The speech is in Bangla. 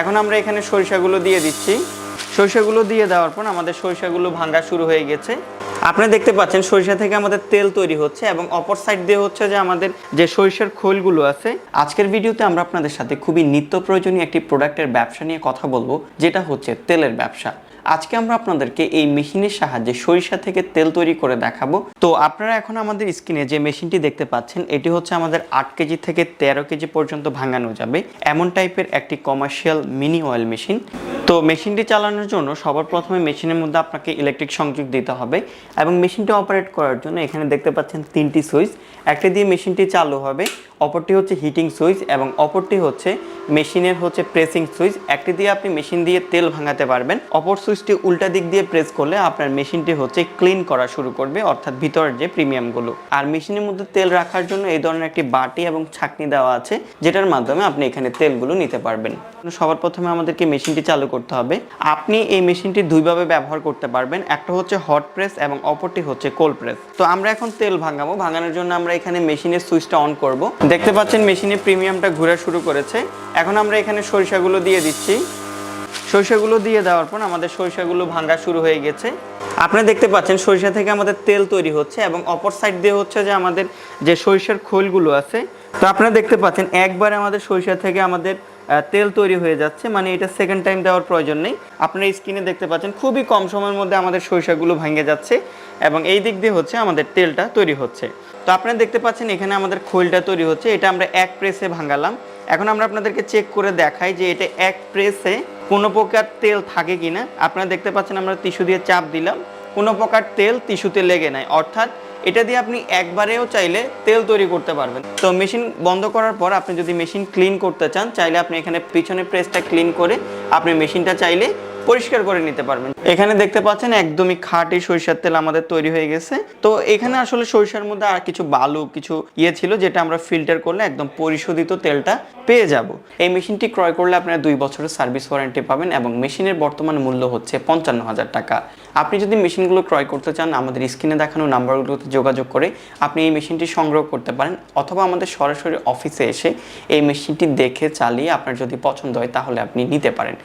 এখন আমরা এখানে সরিষাগুলো দিয়ে দিচ্ছি। সরিষাগুলো দিয়ে দেওয়ার পর আমাদের সরিষাগুলো ভাঙ্গা শুরু হয়ে গেছে। আপনি দেখতে পাচ্ছেন সরিষা থেকে আমাদের তেল তৈরি হচ্ছে এবং অপর সাইড দিয়ে হচ্ছে যে আমাদের যে সরিষার খোলগুলো আছে, আজকের ভিডিওতে আমরা আপনাদের সাথে খুবই নিত্য প্রয়োজনীয় একটি প্রোডাক্টের ব্যবসা নিয়ে কথা বলব, যেটা হচ্ছে তেলের ব্যবসা। আজকে আমরা আপনাদেরকে এই মেশিনের সাহায্যে সরিষা থেকে তেল তৈরি করে দেখাবো। তো আপনারা এখন আমাদের স্ক্রিনে যে মেশিনটি দেখতে পাচ্ছেন, এটি হচ্ছে আমাদের আট কেজি থেকে তেরো কেজি পর্যন্ত ভাঙানো যাবে। এমন টাইপের একটি কমার্শিয়াল মিনি অয়েল মেশিন। তো মেশিনটি চালানোর জন্য সবার প্রথমে মেশিনের মধ্যে আপনাকে ইলেকট্রিক সংযোগ দিতে হবে। এবং মেশিনটি অপারেট করার জন্য এখানে দেখতে পাচ্ছেন তিনটি সুইচ। একটি দিয়ে মেশিনটি চালু হবে, অপরটি হচ্ছে হিটিং সুইচ এবং অপরটি হচ্ছে মেশিনের হচ্ছে প্রেসিং সুইচ। একটি দিয়ে আপনি মেশিন দিয়ে তেল ভাঙাতে পারবেন, অপর সুইচটি উল্টা দিক দিয়ে প্রেস করলে আপনার মেশিনটি হচ্ছে ক্লিন করা শুরু করবে, অর্থাৎ ভিতরের যে প্রিমিয়ামগুলো আর মেশিনের মধ্যে তেল রাখার জন্য এই ধরনের একটি বাটি এবং ছাকনি দেওয়া আছে, যেটার মাধ্যমে আপনি এখানে তেলগুলো নিতে পারবেন। সবার প্রথমে আমাদেরকে মেশিনটি চালু করতে হবে। আপনি এই মেশিনটি দুইভাবে ব্যবহার করতে পারবেন, একটা হচ্ছে হট প্রেস এবং অপরটি হচ্ছে কোল্ড প্রেস তো আমরা এখন তেল ভাঙাবো। ভাঙানোর জন্য আমরা এখানে মেশিনের সুইচটা অন করব। দেখতে পাচ্ছেন মেশিনের প্রিমিয়ামটা ঘোরা শুরু করেছে। এখন আমরা এখানে সরিষাগুলো দিয়ে দিচ্ছি। সরিষাগুলো দিয়ে দেওয়ার পর আমাদের সরিষাগুলো ভাঙা শুরু হয়ে গেছে। আপনি দেখতে পাচ্ছেন সরিষা থেকে আমাদের তেল তৈরি হচ্ছে এবং অপর সাইড দিয়ে হচ্ছে যে আমাদের যে সরিষার খোলগুলো আছে, তো আপনারা দেখতে পাচ্ছেন একবারে আমাদের সরিষা থেকে আমাদের তেল তৈরি হয়ে যাচ্ছে মানে এটা সেকেন্ড টাইম দেওয়ার প্রয়োজন নেই। আপনারা স্ক্রিনে দেখতে পাচ্ছেন, খুবই কম সময়ের মধ্যে আমাদের সরিষাগুলো ভেঙে যাচ্ছে এবং এই দিক দিয়ে হচ্ছে আমাদের তেলটা তৈরি হচ্ছে। তো আপনারা দেখতে পাচ্ছেন, এখানে আমাদের খোলটা তৈরি হচ্ছে, এটা আমরা এক প্রেসে ভাঙালাম। এখন আমরা আপনাদেরকে চেক করে দেখাই যে এটা এক প্রেসে কোনো প্রকার তেল থাকে কিনা। আপনারা দেখতে পাচ্ছেন, আমরা টিস্যু দিয়ে চাপ দিলাম, কোনো প্রকার তেল টিস্যুতে লেগে নাই। অর্থাৎ এটা দিয়ে আপনি একবারেও চাইলে তেল তৈরি করতে পারবেন। তো মেশিন বন্ধ করার পর আপনি যদি মেশিন ক্লিন করতে চান, চাইলে আপনি এখানে পিছনে প্রেসটা ক্লিন করে আপনি মেশিনটা চাইলে পরিষ্কার করে নিতে পারবেন। এখানে দেখতে পাচ্ছেন একদমই খাঁটি সরিষার তেল আমাদের তৈরি হয়ে গেছে। তো এখানে আসলে সরিষার মধ্যে আর কিছু বালু, কিছু ইয়ে ছিল যেটা আমরা ফিল্টার করলে একদম পরিশোধিত তেলটা পেয়ে যাব। এই মেশিনটি ক্রয় করলে আপনারা দুই বছরের সার্ভিস ওয়ারেন্টি পাবেন এবং মেশিনের বর্তমান মূল্য হচ্ছে পঞ্চান্ন হাজার টাকা। আপনি যদি মেশিনগুলো ক্রয় করতে চান, আমাদের স্ক্রিনে দেখানো নাম্বারগুলোতে যোগাযোগ করে আপনি এই মেশিনটি সংগ্রহ করতে পারেন অথবা আমাদের সরাসরি অফিসে এসে এই মেশিনটি দেখে চালিয়ে আপনার যদি পছন্দ হয়, তাহলে আপনি নিতে পারেন।